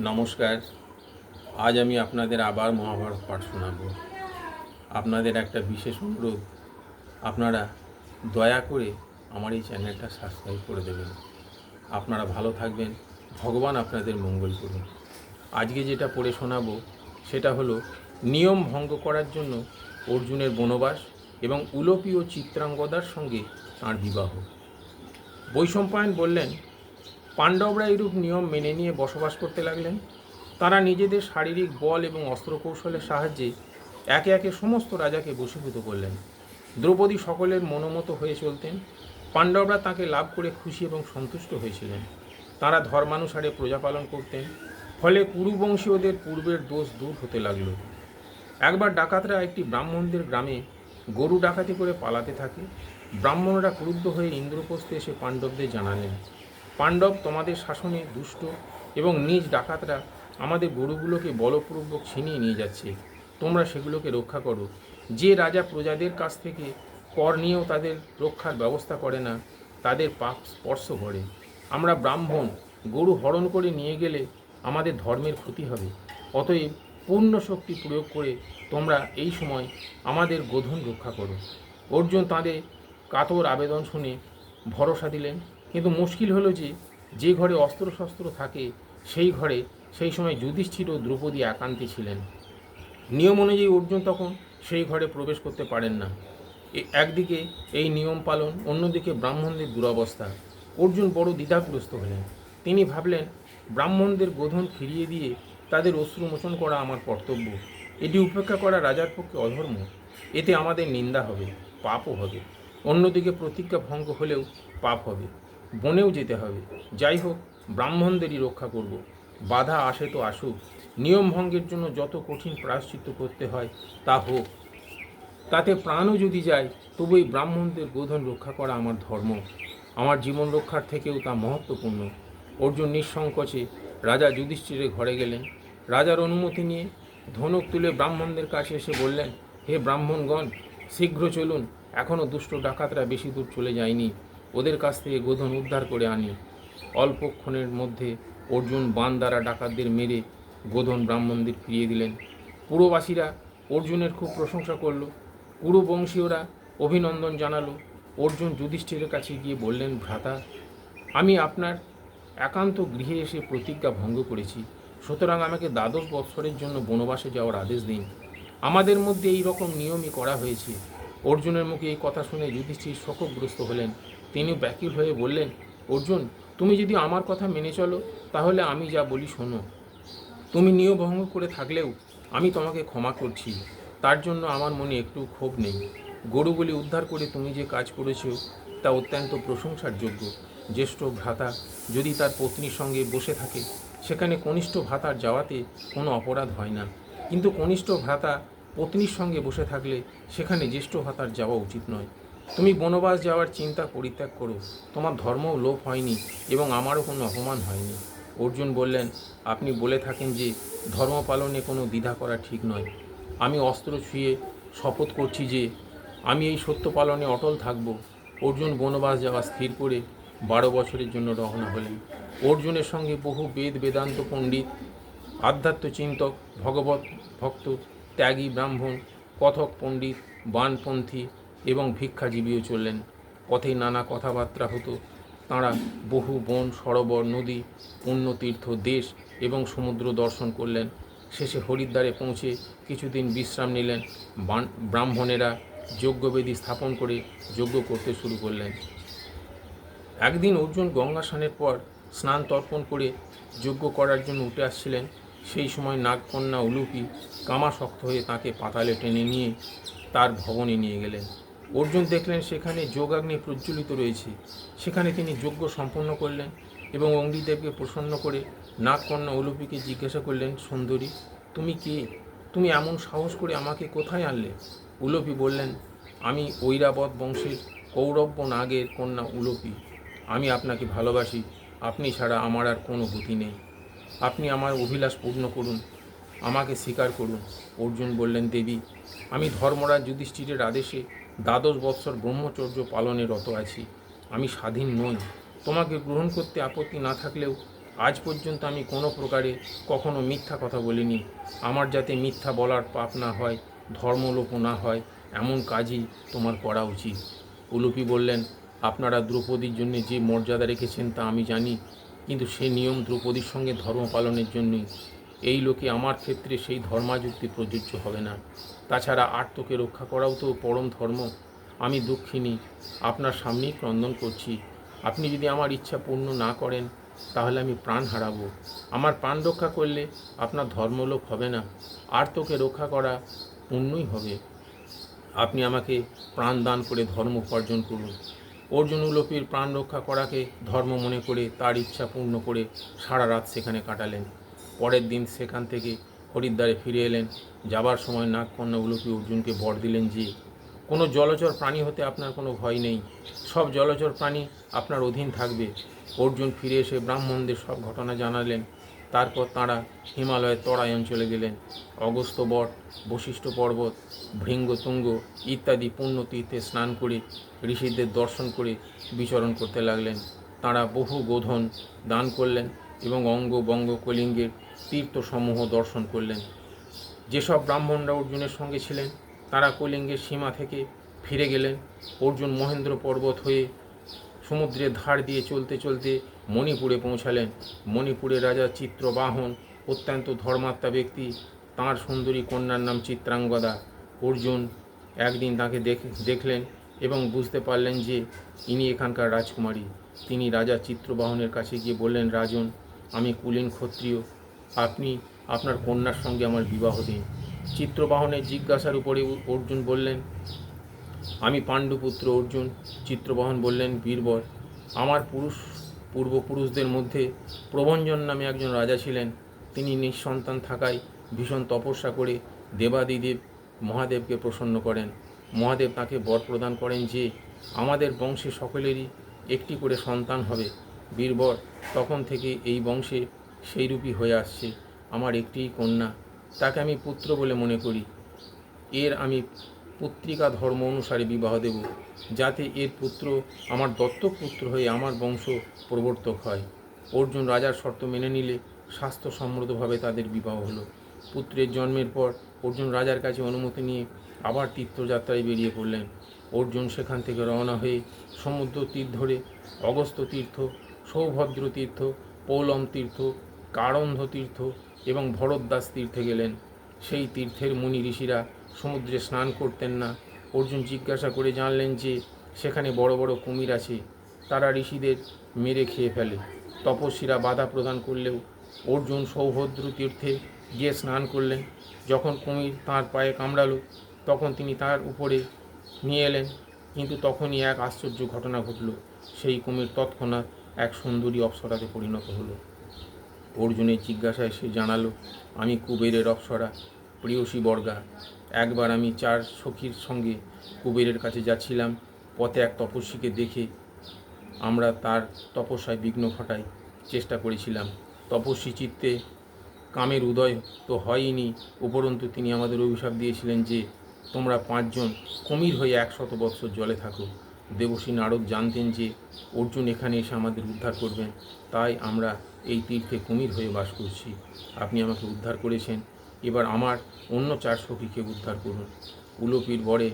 নমস্কার। আজ আমি আপনাদের আবার মহাভারত পাঠ শোনাব। আপনাদের একটা বিশেষ অনুরোধ, আপনারা দয়া করে আমার এই চ্যানেলটা সাবস্ক্রাইব করে দেবেন। আপনারা ভালো থাকবেন, ভগবান আপনাদের মঙ্গল করুন। আজকে যেটা পড়ে শোনাবো, সেটা হলো নিয়ম ভঙ্গ করার জন্য অর্জুনের বনবাস এবং উলপি ও চিত্রাঙ্গদার সঙ্গে তাঁর বিবাহ। বৈশম্পায়ন বললেন পাণ্ডবরা এরূপ নিয়ম মেনে নিয়ে বসবাস করতে লাগলেন। তারা নিজেদের শারীরিক বল এবং অস্ত্রকৌশলের সাহায্যে একে একে সমস্ত রাজাকে বশীভূত করলেন। দ্রৌপদী সকলের মনোমত হয়ে চলতেন। পাণ্ডবরা তাকে লাভ করে খুশি এবং সন্তুষ্ট হয়েছিলেন। তারা ধর্মানুসারে প্রজা পালন করতেন, ফলে কুরুবংশীয়দের পূর্বের দোষ দূর হতে লাগল। একবার ডাকাতরা একটি ব্রাহ্মণদের গ্রামে গরু ডাকাতি করে পালাতে থাকে। ব্রাহ্মণরা ক্রুদ্ধ হয়ে ইন্দ্রপ্রস্থে এসে পাণ্ডবদের জানালেন পাণ্ডব তোমাদের শাসনে দুষ্ট এবং নিজ ডাকাতরা আমাদের গরুগুলোকে বলপূর্বক ছিনিয়ে নিয়ে যাচ্ছে। তোমরা সেগুলোকে রক্ষা করো। যে রাজা প্রজাদের কাছ থেকে কর নিয়েও তাদের রক্ষার ব্যবস্থা করে না, তাদের পাপ স্পর্শ করে। আমরা ব্রাহ্মণ, গরু হরণ করে নিয়ে গেলে আমাদের ধর্মের ক্ষতি হবে। অতএব পূর্ণ শক্তি প্রয়োগ করে তোমরা এই সময় আমাদের গোধন রক্ষা করো। অর্জুন তাঁদের কাতর আবেদন শুনে ভরসা দিলেন। কিন্তু মুশকিল হলো যে যে ঘরে অস্ত্রশস্ত্র থাকে, সেই ঘরে সেই সময় যুধিষ্ঠির ও দ্রৌপদী একান্তে ছিলেন। নিয়ম অনুযায়ী অর্জুন তখন সেই ঘরে প্রবেশ করতে পারেন না। একদিকে এই নিয়ম পালন, অন্যদিকে ব্রাহ্মণদের দুরবস্থা। অর্জুন বড় দ্বিধাগ্রস্ত হলেন। তিনি ভাবলেন, ব্রাহ্মণদের গোধন ফিরিয়ে দিয়ে তাদের অশ্রুমোচন করা আমার কর্তব্য। এটি উপেক্ষা করা রাজার পক্ষে অধর্ম। এতে আমাদের নিন্দা হবে, পাপও হবে। অন্যদিকে প্রতিজ্ঞা ভঙ্গ হলেও পাপ হবে। বনেও যেতে হবে। যাই হোক, ব্রাহ্মণদেরই রক্ষা করব। বাধা আসে তো আসুক। নিয়ম ভঙ্গের জন্য যত কঠিন প্রায়শ্চিত্ত করতে হয়, তা হোক। তাতে প্রাণও যদি যায় তবু এই ব্রাহ্মণদের গোধন রক্ষা করা আমার ধর্ম। আমার জীবন রক্ষার থেকেও তা মহত্বপূর্ণ। অর্জুন নিঃসংকোচে রাজা যুধিষ্ঠিরের ঘরে গেলেন। রাজার অনুমতি নিয়ে ধনুক তুলে ব্রাহ্মণদের কাছে এসে বললেন, হে ব্রাহ্মণগণ, শীঘ্র চলুন। এখনও দুষ্ট ডাকাতরা বেশি দূর চলে যায়নি। ওদের কাছ থেকে গোধন উদ্ধার করে আনি। অল্পক্ষণের মধ্যে অর্জুন বান দ্বারা ডাকাতদের মেরে গোধন ব্রাহ্মণদের ফিরিয়ে দিলেন। পুরবাসীরা অর্জুনের খুব প্রশংসা করল। পুরবংশীয়রা অভিনন্দন জানালো। অর্জুন যুধিষ্ঠিরের কাছে গিয়ে বললেন, ভ্রাতা, আমি আপনার একান্ত গৃহে এসে প্রতিজ্ঞা ভঙ্গ করেছি। সুতরাং আমাকে দ্বাদশ বৎসরের জন্য বনবাসে যাওয়ার আদেশ দিন। আমাদের মধ্যে এই রকম নিয়মই করা হয়েছে। অর্জুনের মুখে এই কথা শুনে যুধিষ্ঠির শোকগ্রস্ত হলেন। তিনি ব্যাকুল হয়ে বললেন, অর্জুন, তুমি যদি আমার কথা মেনে চলো, তাহলে আমি যা বলি শোনো। তুমি নিয়ম ভঙ্গ করে থাকলেও আমি তোমাকে ক্ষমা করছি। তার জন্য আমার মনে একটু ক্ষোভ নেই। গরুগুলি উদ্ধার করে তুমি যে কাজ করেছ, তা অত্যন্ত প্রশংসার যোগ্য। জ্যেষ্ঠ ভ্রাতা যদি তার পত্নীর সঙ্গে বসে থাকে, সেখানে কনিষ্ঠ ভ্রাতার যাওয়াতে কোনো অপরাধ হয় না। কিন্তু কনিষ্ঠ ভ্রাতা পত্নীর সঙ্গে বসে থাকলে সেখানে জ্যেষ্ঠ ভ্রাতার যাওয়া উচিত নয়। তুমি বনবাস যাওয়ার চিন্তা পরিত্যাগ করো। তোমার ধর্মও লোপ হয়নি এবং আমারও কোনো অপমান হয়নি। অর্জুন বললেন, আপনি বলে থাকেন যে ধর্ম পালনে কোনো দ্বিধা করা ঠিক নয়। আমি অস্ত্র ছুঁয়ে শপথ করছি যে আমি এই সত্য পালনে অটল থাকব। অর্জুন বনবাস যাওয়া স্থির করে বারো বছরের জন্য রওনা হলেন। অর্জুনের সঙ্গে বহু বেদ বেদান্ত পণ্ডিত, আধ্যাত্ম চিন্তক, ভগবত ভক্ত, ত্যাগী ব্রাহ্মণ, কথক পণ্ডিত, বানপন্থী এবং ভিক্ষাজীবীও চললেন। পথে নানা কথাবার্তা হতো। তাঁরা বহু বন, সরোবর, নদী, পুণ্যতীর্থ, দেশ এবং সমুদ্র দর্শন করলেন। শেষে হরিদ্বারে পৌঁছে কিছুদিন বিশ্রাম নিলেন। ব্রাহ্মণেরা যজ্ঞবেদী স্থাপন করে যজ্ঞ করতে শুরু করলেন। একদিন অর্জুন গঙ্গা স্নানের পর স্নান তর্পণ করে যজ্ঞ করার জন্য উঠে আসছিলেন। সেই সময় নাগকন্যা উলুপি কামাশক্ত হয়ে তাকে পাতালে টেনে নিয়ে তার ভবনে নিয়ে গেলেন। অর্জুন দেখলেন সেখানে যোগাগ্নি প্রজ্বলিত রয়েছে। সেখানে তিনি যজ্ঞ সম্পন্ন করলেন এবং অঙ্গিদেবকে প্রসন্ন করে নাগকন্যা উলুপিকে জিজ্ঞাসা করলেন, সুন্দরী, তুমি কে? তুমি এমন সাহস করে আমাকে কোথায় আনলে? উলুপি বললেন, আমি ঐরাবত বংশের কৌরব্য নাগের কন্যা উলুপি আমি আপনাকে ভালোবাসি। আপনি ছাড়া আমার আর কোনো গতি নেই। আপনি আমার অভিলাষ পূর্ণ করুন। আমাকে স্বীকার করুন। অর্জুন বললেন, দেবী, আমি ধর্মরাজ যুধিষ্ঠিরের আদেশে দ্বাদশ বৎসর ব্রহ্মচর্য পালনে রত আছি। আমি স্বাধীন নই। তোমাকে গ্রহণ করতে আপত্তি না থাকলেও আজ পর্যন্ত আমি কোনো প্রকারে কখনো মিথ্যা কথা বলিনি। আমার যাতে মিথ্যা বলার পাপ না হয়, ধর্মলোপ না হয়, এমন কাজই তোমার করা উচিত। উলুপি বললেন, আপনারা দ্রৌপদীর জন্য যে মর্যাদা রেখেছেন তা আমি জানি, কিন্তু সে নিয়ম দ্রৌপদীর সঙ্গে ধর্ম পালনের জন্যই। এই লোকে আমার ক্ষেত্রে সেই ধর্মাযুক্তি প্রযোজ্য হবে না। তাছাড়া আর্তকে রক্ষা করাও তো পরম ধর্ম। আমি দুঃখিনী, আপনার সামনেই ক্রন্দন করছি। আপনি যদি আমার ইচ্ছা পূর্ণ না করেন, তাহলে আমি প্রাণ হারাবো। আমার প্রাণ রক্ষা করলে আপনার ধর্মলোক হবে না। আর্তকে রক্ষা করা পুণ্যই হবে। আপনি আমাকে প্রাণ দান করে ধর্ম উপার্জন করুন। অর্জুন উলোপীর প্রাণ রক্ষা করাকে ধর্ম মনে করে তার ইচ্ছা পূর্ণ করে সারা রাত সেখানে কাটালেন। পরের দিন সেখান থেকে হরিদ্বারে ফিরে এলেন। যাবার সময় নাগকন্যা উলুপি অর্জুনকে বর দিলেন যে, কোনো জলচর প্রাণী হতে আপনার কোনো ভয় নেই। সব জলচর প্রাণী আপনার অধীন থাকবে। অর্জুন ফিরে এসে ব্রাহ্মণদের সব ঘটনা জানালেন। তারপর তাঁরা হিমালয়ের তরাই অঞ্চলে গেলেন। অগস্ত বট, বশিষ্ঠ পর্বত ভৃঙ্গতুঙ্গ ইত্যাদি পুণ্যতীর্থে স্নান করে ঋষিদের দর্শন করে বিচরণ করতে লাগলেন। তাঁরা বহু গোধন দান করলেন। এবং অঙ্গ বঙ্গ কলিঙ্গের তীর্থসমূহ দর্শন করলেন। যেসব ব্রাহ্মণরা অর্জুনের সঙ্গে ছিলেন, তারা কলিঙ্গের সীমা থেকে ফিরে গেলেন। অর্জুন মহেন্দ্র পর্বত হয়ে সমুদ্রের ধার দিয়ে চলতে চলতে মণিপুরে পৌঁছালেন। মণিপুরের রাজা চিত্রবাহন, অত্যন্ত ধর্মাত্মা ব্যক্তি, তাঁর সুন্দরী কন্যার নাম চিত্রাঙ্গদা। অর্জুন একদিন তাকে দেখ, দেখলেন এবং বুঝতে পারলেন যে ইনি এখানকার রাজকুমারী। তিনি রাজা চিত্রবাহনের কাছে গিয়ে বললেন, রাজন আমি কুলীন ক্ষত্রিয়। আপনি আপনার কন্যার সঙ্গে আমার বিবাহ দিন। চিত্রবাহনের জিজ্ঞাসার উপরে অর্জুন বললেন, আমি পাণ্ডুপুত্র অর্জুন। চিত্রবাহন বললেন, বীরবর, আমার পুরুষ, পূর্বপুরুষদের মধ্যে প্রবঞ্জন নামে একজন রাজা ছিলেন। তিনি নিঃসন্তান থাকায় ভীষণ তপস্যা করে দেবাদিদেব মহাদেবকে প্রসন্ন করেন। মহাদেব তাকে বর প্রদান করেন যে, আমাদের বংশে সকলেরই একটি করে সন্তান হবে। বীরবর তখন থেকে এই বংশে সেইরূপই হয়ে আসছে আমার একটিই কন্যা। তাকে আমি পুত্র বলে মনে করি। এর আমি পুত্রিকা ধর্ম অনুসারে বিবাহ দেব, যাতে এর পুত্র আমার দত্তক পুত্র হয়ে আমার বংশ প্রবর্তক হয়। অর্জুন রাজার শর্ত মেনে নিলে স্বাস্থ্যসম্মতভাবে তাদের বিবাহ হলো। পুত্রের জন্মের পর অর্জুন রাজার কাছে অনুমতি নিয়ে আবার তীর্থযাত্রায় বেরিয়ে পড়লেন। অর্জুন সেখান থেকে রওনা হয়ে সমুদ্র তীর ধরে অগস্ত তীর্থ সৌভদ্র তীর্থ পৌলম তীর্থ কারন্ধ তীর্থ এবং ভরদ্দাস তীর্থে গেলেন। সেই তীর্থের মুনি ঋষিরা সমুদ্রে স্নান করতেন না। অর্জুন জিজ্ঞাসা করে জানলেন যে, সেখানে বড় বড় কুমির আছে, তারা ঋষিদের মেরে খেয়ে ফেলে। তপস্বীরা বাধা প্রদান করলেও অর্জুন সৌভদ্র তীর্থে গিয়ে স্নান করলেন। যখন কুমির তাঁর পায়ে কামড়ালো, তখন তিনি তার উপরে নিয়ে এলেন। কিন্তু তখনই এক আশ্চর্য ঘটনা ঘটল। সেই কুমির তৎক্ষণাৎ এক সুন্দরী অপ্সরাতে পরিণত হলো। অর্জুনের জিজ্ঞাসায় সে জানালো, আমি কুবেরের অপ্সরা, প্রিয়সী বর্গা। একবার আমি চার সখীর সঙ্গে কুবেরের কাছে যাচ্ছিলাম, পথে এক তপস্বীকে দেখে আমরা তার তপস্যায় বিঘ্ন ঘটাই চেষ্টা করেছিলাম। তপস্বী চিত্তে কামের উদয় তো হয়নি, উপরন্তু তিনি আমাদের অভিশাপ দিয়েছিলেন যে তোমরা পাঁচজন কুমির হয়ে একশত বৎসর জলে থাকো। দেবশ্রী নারদ জানতেন যে অর্জুন এখানে এসে আমাদের উদ্ধার করবেন। তাই আমরা এই তীর্থে কুমির হয়ে বাস করছি। আপনি আমাকে উদ্ধার করেছেন। এবার আমার অন্য চার সখীকে উদ্ধার করুন। উলুপির বরে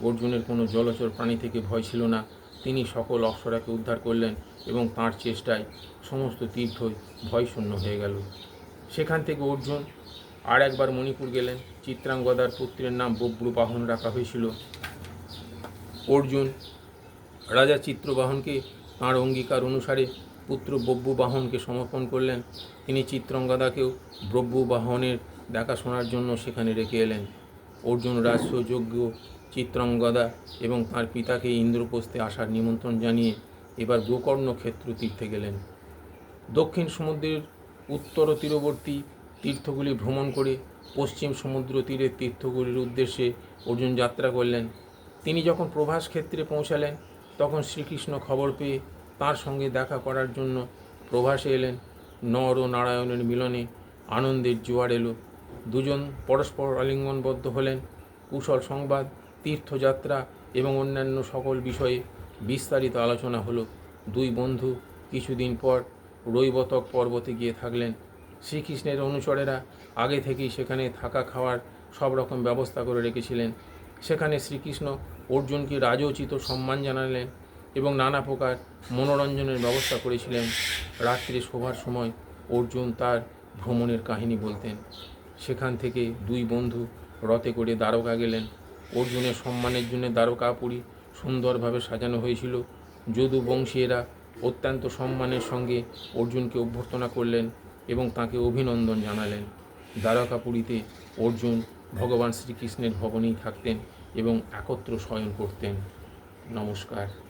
অর্জুনের কোনো জলচর প্রাণী থেকে ভয় ছিল না। তিনি সকল অপ্সরাকে উদ্ধার করলেন এবং তাঁর চেষ্টায় সমস্ত তীর্থই ভয়শূন্য হয়ে গেল। সেখান থেকে অর্জুন আর একবার মণিপুর গেলেন। চিত্রাঙ্গদার পুত্রের নাম বব্রু বাহন রাখা হয়েছিল। অর্জুন রাজা চিত্রবাহনকে তাঁর অঙ্গীকার অনুসারে পুত্র বব্বু বাহনকে সমর্পণ করলেন। তিনি চিত্রঙ্গদাকেও ব্রব্বু বাহনের দেখাশোনার জন্য সেখানে রেখে এলেন। অর্জুন রাজস্বযোগ্য চিত্রাঙ্গদা এবং তার পিতাকে ইন্দ্রপ্রস্থে আসার নিমন্ত্রণ জানিয়ে এবার গোকর্ণ ক্ষেত্র তীর্থে গেলেন। দক্ষিণ সমুদ্রের উত্তর তীরবর্তী তীর্থগুলি ভ্রমণ করে পশ্চিম সমুদ্র তীরের তীর্থগুলির উদ্দেশ্যে অর্জুন যাত্রা করলেন। তিনি যখন প্রভাস ক্ষেত্রে পৌঁছালেন তখন শ্রীকৃষ্ণ খবর পেয়ে তার সঙ্গে দেখা করার জন্য প্রভাসে এলেন। নর ও নারায়ণের মিলনে আনন্দের জোয়ার এলো। দুজন পরস্পর আলিঙ্গনবদ্ধ হলেন। কুশল সংবাদ, তীর্থযাত্রা এবং অন্যান্য সকল বিষয়ে বিস্তারিত আলোচনা হলো। দুই বন্ধু কিছুদিন পর রৈবতক পর্বতে গিয়ে থাকলেন। শ্রীকৃষ্ণের অনুচরেরা আগে থেকেই সেখানে থাকা খাওয়ার সব রকম ব্যবস্থা করে রেখেছিলেন। সেখানে শ্রীকৃষ্ণ অর্জুনকে রাজোচিত সম্মান জানালেন এবং নানা প্রকার মনোরঞ্জনের ব্যবস্থা করেছিলেন। রাত্রে শোভার সময় অর্জুন তার ভ্রমণের কাহিনী বলতেন। সেখান থেকে দুই বন্ধু রথে করে দ্বারকা গেলেন। অর্জুনের সম্মানের জন্য দ্বারকাপুরী সুন্দরভাবে সাজানো হয়েছিল। যদু বংশীয়রা অত্যন্ত সম্মানের সঙ্গে অর্জুনকে অভ্যর্থনা করলেন এবং তাকে অভিনন্দন জানালেন। দ্বারকাপুরীতে অর্জুন ভগবান শ্রীকৃষ্ণের ভবনেই থাকতেন। এবং একত্র শয়ন করতেন। নমস্কার।